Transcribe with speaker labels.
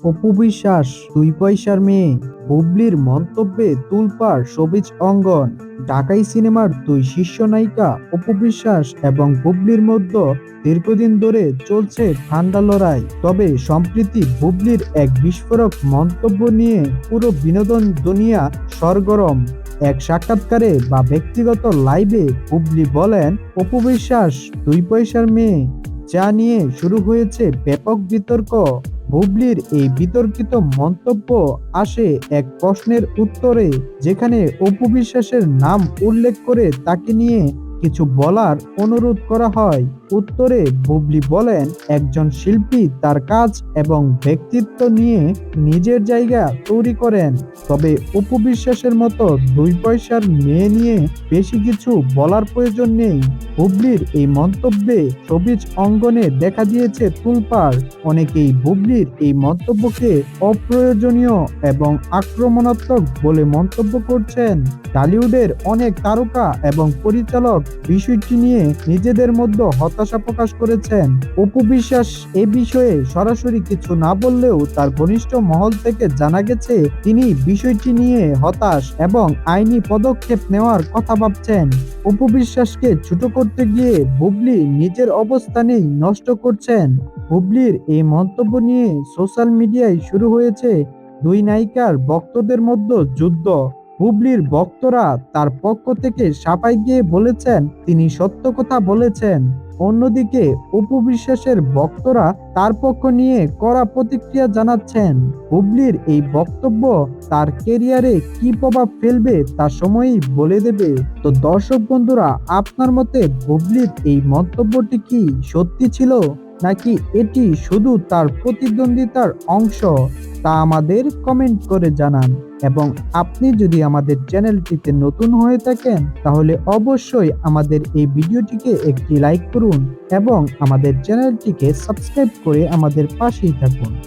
Speaker 1: অপু বিশ্বাস দুই পয়সার মেয়ে, বুবলির মন্তব্যে তুলপাড় সবিজ অঙ্গন, ঢাকাই সিনেমার দুই শীর্ষ নায়িকা অপু বিশ্বাস এবং বুবলির মধ্যে দীর্ঘদিন ধরে চলছে ঠান্ডা লড়াই। তবে সম্প্রতি বুবলির এক বিস্ফোরক মন্তব্য নিয়ে পুরো বিনোদন দুনিয়া সরগরম। এক সাক্ষাৎকারে বা ব্যক্তিগত লাইভে বুবলি বলেন অপু বিশ্বাস দুই পয়সার মেয়ে যা নিয়ে শুরু হয়েছে ব্যাপক বিতর্ক। বুবলির এই বিতর্কিত মন্তব্য আসে এক প্রশ্নের উত্তরে, যেখানে অপুবিশ্বাসের নাম উল্লেখ করে তাকে নিয়ে কিছু বলার অনুরোধ করা হয়। উত্তরে বুবলি বলেন, একজন শিল্পী তার কাজ এবং ব্যক্তিত্ব নিয়ে নিজের জায়গা তৈরি করেন। তবে অপু বিশ্বাসের মতো দুই পয়সার মেয়ে নিয়ে বেশি কিছু বলার প্রয়োজন নেই। বুবলির এই মন্তব্যে সবিজ অঙ্গনে দেখা দিয়েছে তুলপাড়। অনেকেই বুবলির এই মন্তব্যকে অপ্রয়োজনীয় এবং আক্রমণাত্মক বলে মন্তব্য করছেন। টলিউডের অনেক তারকা এবং পরিচালক বিষয়টি নিয়ে নিজেদের মধ্যে হতাশা প্রকাশ করেছেন। অপু বিশ্বাস এ বিষয়ে সরাসরি কিছু না বললেও তার ঘনিষ্ঠ মহল থেকে জানা গেছে, তিনি বিষয়টি নিয়ে হতাশ এবং আইনি পদক্ষেপ নেওয়ার কথা ভাবছেন। অপু বিশ্বাসকে ছোট করতে গিয়ে বুবলি নিজের অবস্থানেই নষ্ট করছেন। বুবলির এই মন্তব্য নিয়ে সোশ্যাল মিডিয়ায় শুরু হয়েছে দুই নায়িকার ভক্তদের মধ্যে যুদ্ধ। হুবলির ভক্তরা তার পক্ষ থেকে সাফাই গিয়ে বলেছেন, তিনি সত্য কথা বলেছেন। অন্যদিকে উপবিশ্বাসের বক্তরা তার পক্ষ নিয়ে কড়া প্রতিক্রিয়া জানাচ্ছেন, হুবলির এই বক্তব্য তার কেরিয়ারে কি প্রভাব ফেলবে তা সময়ই বলে দেবে। তো দর্শক বন্ধুরা, আপনার মতে হুবলির এই মন্তব্যটি কি সত্যি ছিল? নাকি এটি শুধু তার প্রতিদ্বন্দ্বিতার অংশ? তা আমাদের কমেন্ট করে জানান। এবং আপনি যদি আমাদের চ্যানেলটিতে নতুন হয়ে থাকেন, তাহলে অবশ্যই আমাদের এই ভিডিওটিকে একটি লাইক করুন এবং আমাদের চ্যানেলটিকে সাবস্ক্রাইব করে আমাদের পাশেই থাকুন।